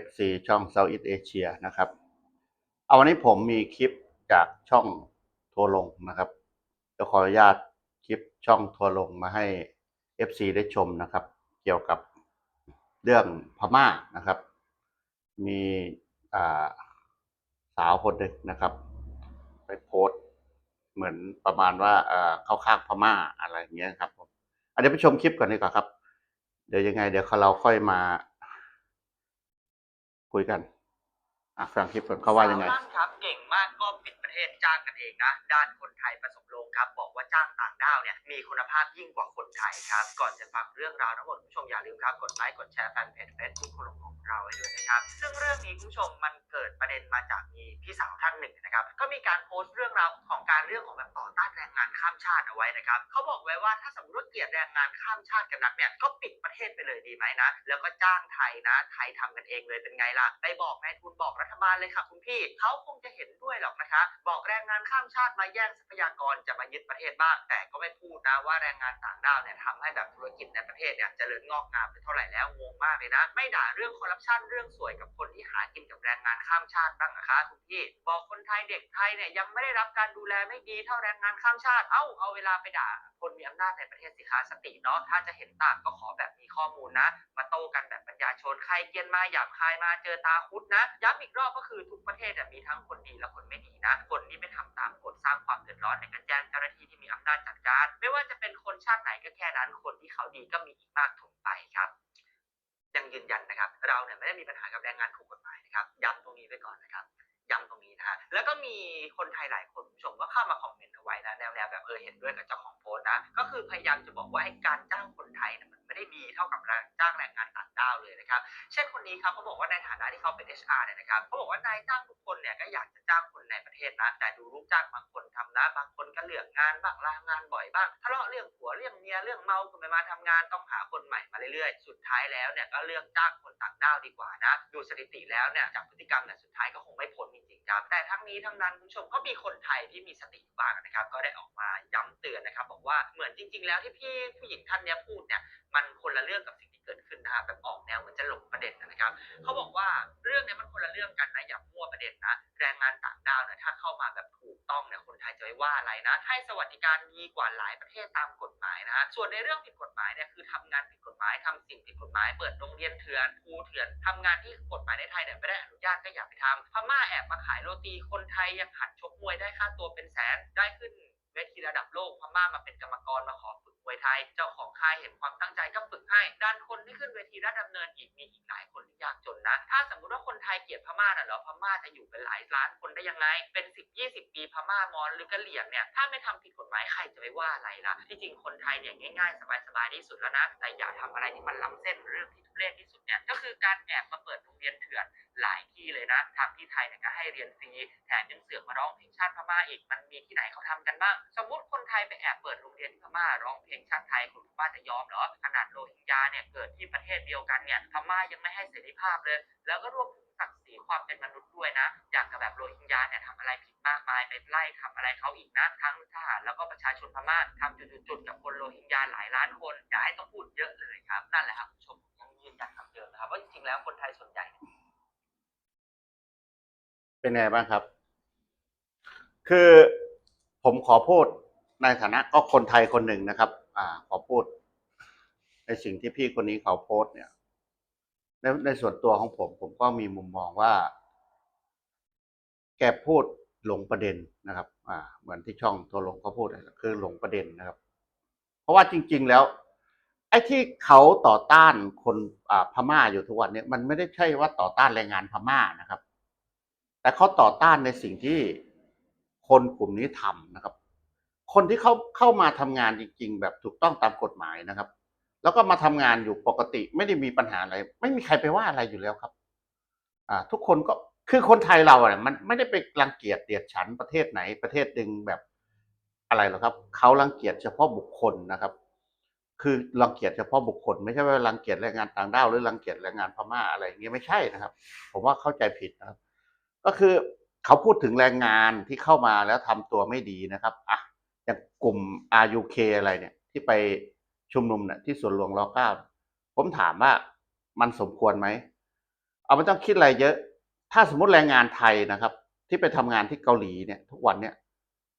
FC ช่อง Southeast Asia นะครับ เอาวันนี้ผมมีคลิปจากช่องทัวลงนะครับจะขออนุญาตคลิปช่องทัวลงมาให้ FC ได้ชมนะครับ เกี่ยวกับเรื่องพม่านะครับ มีสาวคนหนึ่งนะครับ ไปโพสเหมือนประมาณว่าเข้าข้างพม่าอะไรอย่างเงี้ยครับผมอะเดี๋ยวไปชมคลิปก่อนดีกว่าครับ เดี๋ยวยังไง เดี๋ยวเราค่อยมา คุยกันอะฟังคลิปก่อนเขาว่ายังไงสวลั่นครับเก่งมากก็ปิดประเทศจ้างกันเองนะ ด้านคนไทยประสบโลงครับ บอกว่าจ้างต่างด้าวเนี่ยมีคุณภาพยิ่งกว่าคนไทยครับ ก่อนจะฟังเรื่องราวทั้งหมดคุณผู้ชมอย่าลืมครับกดไลค์กดแชร์แฟนเพจเฟซบุ๊กของ เราไว้ด้วยนะครับ ซึ่งเรื่องนี้คุณผู้ชมมันเกิดประเด็นมาจากมีพี่สาวท่านหนึ่งนะครับ ก็มีการโพสต์เรื่องราวของการเรื่องของแบบต่อต้านแรงงานข้ามชาติเอาไว้นะครับเขาบอกไว้ว่าถ้าสมมติว่าเกลียดแรงงานข้ามชาติกันนักเนี่ยก็ปิดประเทศไปเลยดีไหมนะ แล้วก็จ้างไทยนะ ไทยทำกันเองเลยเป็นไงล่ะ ไปบอกนายทุนบอกรัฐบาลเลยค่ะคุณพี่เขาคงจะเห็นด้วยหรอกนะคะ บอกแรงงานข้ามชาติมาแย่งทรัพยากรจะมายึดประเทศบ้าง แต่ก็ไม่พูดนะว่าแรงงานต่างด้าวเนี่ยทำให้แบบธุรกิจในประเทศเนี่ยจเจริญงอกงามไปเท่าไหร่แล้วงงมากเลยนะ ไม่ด่าเรื่องคอร์รัปชันเรื่องสวยกับคนที่หากินกับแรงงานข้ามชาติบ้างนะคะคุณพี่บอกคนไทยเด็กไทยเนี่ยยังไม่ได้รับการดูแลไม่ดีเท่าแรงงานข้ามชาติ เอ้าเอาเวลาไปด่าคนมีอำนาจในประเทศสิคะสติเนาะถ้าจะเห็นต่างก็ขอแบบมีข้อมูลนะ มาโต้กันแบบปัญญาชนใครเกียนมาหยาบคายมาเจอตาคุดนะย้ำอีกรอบก็คือทุกประเทศมีทั้งคนดีและคนไม่ดีนะ คนที่ไม่ทำตามกฎสร้างความเดือดร้อนในการแจ้งเจ้าหน้าที่ที่มีอำนาจจัดการ ไม่ว่าจะเป็นคนชาติไหนก็แค่นั้นคนที่เขาดีก็มีอีกมากถมไปครับ ยังยืนยันนะครับ เราเนี่ยไม่ได้มีปัญหากับแรงงานถูกกฎหมายนะครับย้ำตรงนี้ไว้ก่อนนะครับย้ำตรงนี้นะฮะแล้วก็มีคนไทยหลายคนผู้ชมก็เข้ามาคอมเมนต์เอาไว้นะแนวๆแบบเออเห็นด้วยกับเจ้าของโพสต์นะก็คือพยายามจะบอกว่าไอ้การจ้างคนไทยเนี่ยมันไม่ได้ดีเท่ากับจ้างแรงงานต่างด้าวเลยนะครับ เช่นคนนี้ครับเขาบอกว่าในฐานะที่เขาเป็น HR เนี่ยนะครับเขาบอกว่านายจ้างทุกคนเนี่ยก็อยากจะจ้างคนในประเทศนะแต่ดูลูกจ้างบางคนทำ นะ บางคนก็เลือกงานบ้างลางานบ่อยบ้างทะเลาะเรื่องผัวเรื่องเมียเรื่องเมาก็ไม่มาทำงานต้องหาคนใหม่มาเรื่อยๆ สุดท้ายแล้วเนี่ยก็เลือกจ้างคนต่างด้าวดีกว่านะ ดูสถิติแล้วเนี่ยจากพฤติกรรมเนี่ยสุดท้ายก็คงไม่พ้นจริงๆครับแต่ทั้งนี้ทั้งนั้นคุณผู้ชมก็มีคนไทยที่มีสติบ้างนะครับ ก็ได้ออกมาย้ำเตือนนะครับ บอกว่าเหมือนจริง ๆ แล้วที่พี่ผู้หญิงท่านเนี้ยพูดเนี่ย มันคนละเรื่องกับสิ่งที่เกิดขึ้นนะครับแบบออกแนวเหมือนจะหลบประเด็นนะครับเขาบอกว่าเรื่องเนี้ยมันคนละเรื่องกันนะอย่ามั่วประเด็นนะแรงงานต่างด้าวเนี่ยถ้าเข้ามาแบบถูกต้องเนี่ยคนไทยจะไม่ว่าอะไรนะให้สวัสดิการดีกว่าหลายประเทศตามกฎหมายนะฮะส่วนในเรื่องผิดกฎหมายเนี่ยคือทำงานผิดกฎหมายทำสิ่งผิดกฎหมายเปิดโรงเรียนเถื่อนครูเถื่อนทำงานที่กฎหมายในไทยเนี่ยไม่ได้อนุญาตก็อย่าไปทำพม่าแอบมาขายโรตีคนไทยยังหัดชกมวยได้ค่าตัวเป็นแสนได้ขึ้นเวทีระดับโลกพม่ามาเป็นกรรมกรมาขอฝึกมวยไทย เจ้าของค่ายเห็นความตั้งใจก็ฝึกให้ด้านคนที่ขึ้นเวทีระดับเนินอีกมีอีกหลายคนที่ยากจนนะ ถ้าสมมติว่าคนไทยเกลียดพม่าน่ะเหรอพม่าจะอยู่เป็นหลายล้านคนได้ยังไง เป็นสิบยี่สิบปีพม่ามอญหรือกะเหรี่ยงเนี่ยถ้าไม่ทำผิดกฎหมายใครจะไปว่าอะไรล่ะที่จริงคนไทยเนี่ยง่ายๆ สบายๆที่สุดแล้วนะแต่อย่าทำอะไรที่มันล้ำเส้นเรื่องที่ทุเรศที่สุดเนี่ยก็คือการแอบมาเปิดโรงเรียน ที่เลยนะทางที่ไทยเนี่ยก็ให้เรียนฟรีแถมยังเสือกมาร้องเพลงชาติพม่าอีก มันมีที่ไหนเขาทำกันบ้าง สมมติคนไทยไปแอบเปิดโรงเรียนที่พม่าร้องเพลงชาติไทยคนพม่าจะยอมเหรอขนาดโรฮิงญาเนี่ยเกิดที่ประเทศเดียวกันเนี่ยพม่ายังไม่ให้เสรีภาพเลย แล้วก็รวมถึงศักดิ์ศรีความเป็นมนุษย์ด้วยนะอย่างกับแบบโรฮิงญาเนี่ยทำอะไรผิดมากมายไปไล่ทำอะไรเขาอีกนะทั้งทหารแล้วก็ประชาชนพม่าทำจุดๆกับคนโรฮิงญาหลายล้านคนอย่าให้ต้องพูดเยอะเลยครับนั่นแหละครับคุณผู้ชมยังยืนยันคำเดิมนะครับว่าจริงๆแล้วคนไทยส่วนใหญ่ เป็นไงบ้างครับ คือผมขอพูดในฐานะก็คนไทยคนหนึ่งนะครับ อ่า ขอพูด ในสิ่งที่พี่คนนี้เขาโพสเนี่ย ในในส่วนตัวของผม ผมก็มีมุมมองว่า แกพูดหลงประเด็นนะครับ อ่า เหมือนที่ช่องโทรลงเขาพูดคือหลงประเด็นนะครับ เพราะว่าจริง ๆแล้ว ไอ้ที่เขาต่อต้านคนอ่าพม่าอยู่ทุกวันเนี้มันไม่ได้ใช่ว่าต่อต้านแรงงานพม่านะครับ แต่เขาต่อต้านในสิ่งที่คนกลุ่มนี้ทำนะครับ คนที่เขาเข้ามาทำงานจริง ๆ แบบถูกต้องตามกฎหมายนะครับ แล้วก็มาทำงานอยู่ปกติไม่ได้มีปัญหาอะไร ไม่มีใครไปว่าอะไรอยู่แล้วครับ อ่า ทุกคนก็คือคนไทยเราเนี่ยมันไม่ได้ไปรังเกียจเดียดฉันประเทศไหนประเทศหนึ่งแบบอะไรหรอกครับเขารังเกียจเฉพาะบุคคลนะครับ คือรังเกียจเฉพาะบุคคล ไม่ใช่ว่ารังเกียจแรงงานต่างด้าวหรือรังเกียจแรงงานพม่าอะไรอย่างเงี้ยไม่ใช่นะครับ ผมว่าเข้าใจผิดนะครับ ก็คือเขาพูดถึงแรงงานที่เข้ามาแล้วทำตัวไม่ดีนะครับอะอย่างกลุ่ม RUK อะไรเนี่ย ที่ไปชุมนุมเนี่ยที่สวนหลวงรอเก้าผมถามว่ามันสมควรไหมเอาไม่ต้องคิดอะไรเยอะ ถ้าสมมติแรงงานไทยนะครับ ที่ไปทำงานที่เกาหลีเนี่ย ทุกวันเนี่ย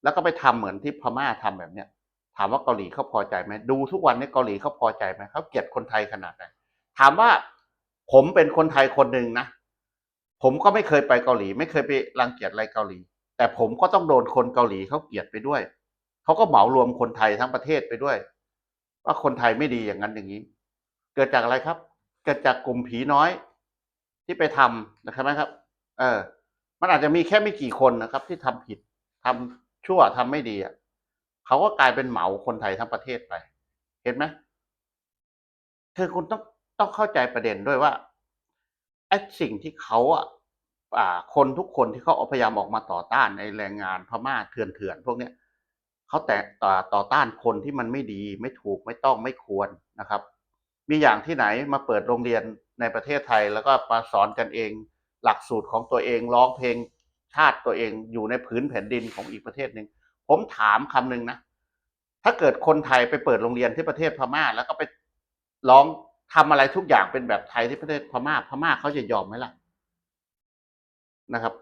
แล้วก็ไปทำเหมือนที่พม่าทำแบบเนี้ยถามว่าเกาหลีเขาพอใจไหมดูทุกวันนี้เกาหลีเขาพอใจไหมเขาเกลียดคนไทยขนาดไหนถามว่าผมเป็นคนไทยคนหนึ่งนะ ผมก็ไม่เคยไปเกาหลี ไม่เคยไปรังเกียจอะไรเกาหลี แต่ผมก็ต้องโดนคนเกาหลีเขาเกลียดไปด้วยเขาก็เหมารวมคนไทยทั้งประเทศไปด้วย ว่าคนไทยไม่ดีอย่างนั้นอย่างนี้ เกิดจากอะไรครับ เกิดจากกลุ่มผีน้อย ที่ไปทำนะครับไหมครับ เออ มันอาจจะมีแค่ไม่กี่คนนะครับ ที่ทำผิดทำชั่วทำไม่ดีอะเขาก็กลายเป็นเหมาคนไทยทั้งประเทศไป เห็นไหมคือคุณต้องต้องเข้าใจประเด็นด้วยว่า ไอ้สิ่งที่เขาอะอ่าคนทุกคนที่เขาพยายามออกมาต่อต้านในแรงงานพม่าเถื่อนๆพวกเนี้ยเขาแต่ต่อต่อต้านคนที่มันไม่ดีไม่ถูกไม่ต้องไม่ควรนะครับ มีอย่างที่ไหนมาเปิดโรงเรียนในประเทศไทยแล้วก็มาสอนกันเอง หลักสูตรของตัวเองร้องเพลงชาติตัวเองอยู่ในผืนแผ่นดินของอีกประเทศหนึ่งผมถามคำหนึ่งนะถ้าเกิดคนไทยไปเปิดโรงเรียนที่ประเทศพม่า แล้วก็ไปร้อง ทำอะไรทุกอย่างเป็นแบบไทยที่ประเทศพม่าพม่าเขาจะยอมไหมล่ะนะครับ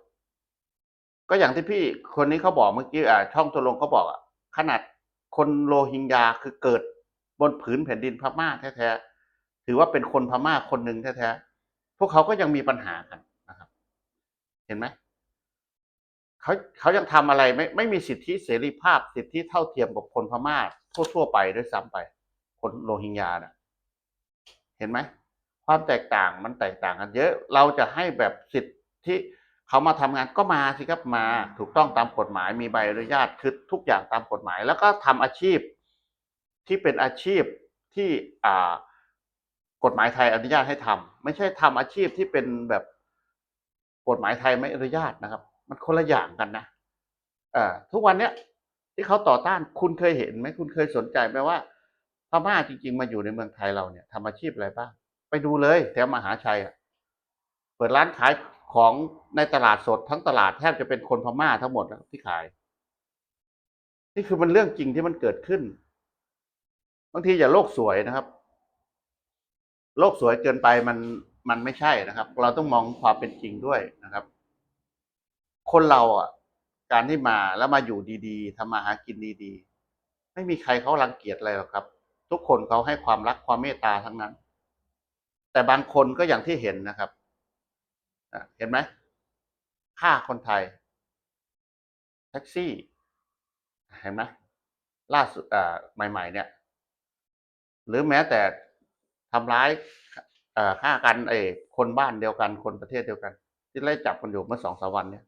ก็อย่างที่พี่คนนี้เขาบอกเมื่อกี้อ่าช่องตัวลงเขาบอกอะขนาดคนโรฮิงญาคือเกิดบนผืนแผ่นดินพม่าแท้ๆถือว่าเป็นคนพม่าคนหนึ่งแท้ๆพวกเขาก็ยังมีปัญหากันนะครับ เห็นไหมเขาเขายังทำอะไรไม่ไม่มีสิทธิเสรีภาพสิทธิเท่าเทียมกับคนพม่าทั่วๆไปด้วยซ้ำไป คนโรฮิงญาน่ะ เห็นไหมความแตกต่างมันแตกต่างกันเยอะ เราจะให้แบบสิทธิเขามาทำงานก็มาสิครับมาถูกต้องตามกฎหมายมีใบอนุญาตคือทุกอย่างตามกฎหมาย แล้วก็ทำอาชีพที่เป็นอาชีพที่อ่ากฎหมายไทยอนุญาตให้ทำไม่ใช่ทำอาชีพที่เป็นแบบกฎหมายไทยไม่อนุญาตนะครับ มันคนละอย่างกันนะเอ่อทุกวันเนี้ยที่เขาต่อต้านคุณเคยเห็นไหมคุณเคยสนใจไหมว่า พม่าจริง ๆ มาอยู่ในเมืองไทยเราเนี่ยทำอาชีพอะไรบ้าง ไปดูเลยแถวมหาชัยอะเปิดร้านขายของในตลาดสดทั้งตลาดแทบจะเป็นคนพม่าทั้งหมดแล้วที่ขาย นี่คือมันเรื่องจริงที่มันเกิดขึ้นบางทีอย่าโลกสวยนะครับ โลกสวยเกินไปมันมันไม่ใช่นะครับ เราต้องมองความเป็นจริงด้วยนะครับ คนเราอะ การที่มาแล้วมาอยู่ดีๆทำมาหากินดีๆ ไม่มีใครเขารังเกียจอะไรหรอกครับ ทุกคนเขาให้ความรักความเมตตาทั้งนั้น แต่บางคนก็อย่างที่เห็นนะครับเห็นไหมฆ่าคนไทย แท็กซี่ เห็นไหมล่าสุดใหม่ ๆ เนี่ย หรือแม้แต่ทำร้ายฆ่ากันไอ้คนบ้านเดียวกันคนประเทศเดียวกัน ที่ไล่จับกันอยู่เมื่อสองสามวันเนี่ย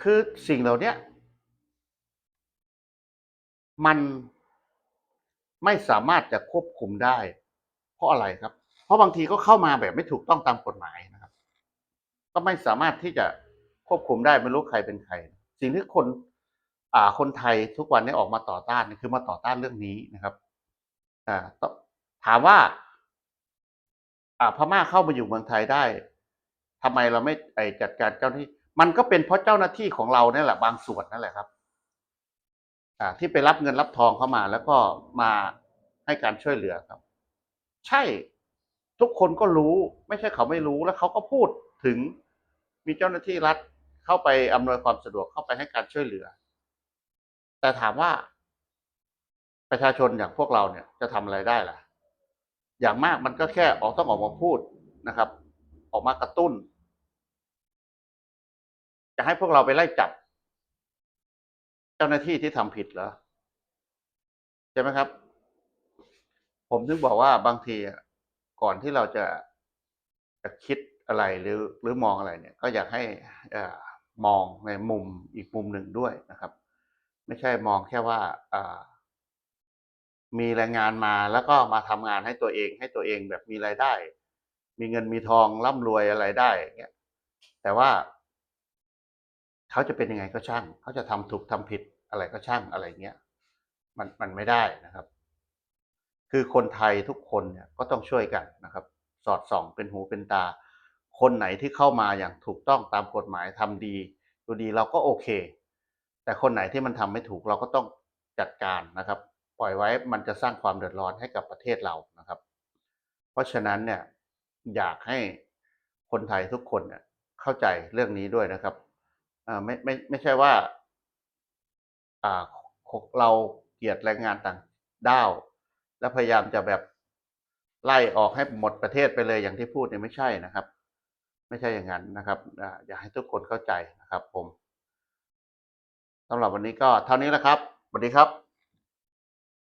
คือสิ่งเหล่านี้มัน ไม่สามารถจะควบคุมได้ เพราะอะไรครับ เพราะบางทีก็เข้ามาแบบไม่ถูกต้องตามกฎหมายนะครับ ก็ไม่สามารถที่จะควบคุมได้ไม่รู้ใครเป็นใคร สิ่งที่คนอ่าคนไทยทุกวันนี้ออกมาต่อต้านนี่คือมาต่อต้านเรื่องนี้นะครับอ่าถามว่า อ่าพม่าเข้ามาอยู่เมืองไทยได้ทำไมเราไม่ไอจัดการเจ้าหน้าที่มันก็เป็นเพราะเจ้าหน้าที่ของเราเนี่ยแหละบางส่วนนั่นแหละครับ อ่า ที่ไปรับเงินรับทองเข้ามา แล้วก็มา ให้การช่วยเหลือครับ ใช่ทุกคนก็รู้ไม่ใช่เขาไม่รู้แล้วเขาก็พูดถึงมีเจ้าหน้าที่รัฐเข้าไปอำนวยความสะดวกเข้าไปให้การช่วยเหลือ แต่ถามว่า ประชาชนอย่างพวกเราเนี่ยจะทำอะไรได้ล่ะ อย่างมากมันก็แค่ออกต้องออกมาพูดนะครับ ออกมากระตุ้น จะให้พวกเราไปไล่จับ เจ้าหน้าที่ที่ทำผิดเหรอใช่ไหมครับ ผมถึงบอกว่าบางทีก่อนที่เราจะจะคิดอะไรหรือหรือมองอะไรเนี่ย ก็อยากให้อ่อมองในมุมอีกมุมหนึ่งด้วยนะครับ ไม่ใช่มองแค่ว่าอ่ามีแรงงานมาแล้วก็มาทำงานให้ตัวเอง ให้ตัวเองแบบมีรายได้ มีเงินมีทองร่ำรวยอะไรได้เงี้ยแต่ว่า เขาจะเป็นยังไงก็ช่าง เขาจะทำถูกทำผิดอะไรก็ช่างอะไรเงี้ยมันมันไม่ได้นะครับ คือคนไทยทุกคนเนี่ยก็ต้องช่วยกันนะครับ สอดส่องเป็นหูเป็นตา คนไหนที่เข้ามาอย่างถูกต้องตามกฎหมายทำดีดูดีเราก็โอเค แต่คนไหนที่มันทำไม่ถูกเราก็ต้องจัดการนะครับ ปล่อยไว้มันจะสร้างความเดือดร้อนให้กับประเทศเรานะครับ เพราะฉะนั้นเนี่ยอยากให้คนไทยทุกคนเนี่ยเข้าใจเรื่องนี้ด้วยนะครับอ่าไม่ไม่ไม่ใช่ว่าอ่าเราเกลียดแรงงานต่างด้าว แล้วพยายามจะแบบไล่ออกให้หมดประเทศไปเลยอย่างที่พูดเนี่ยไม่ใช่นะครับ ไม่ใช่อย่างนั้นนะครับอ่าอยากให้ทุกคนเข้าใจนะครับ ผมสำหรับวันนี้ก็เท่านี้แหละครับสวัสดีครับ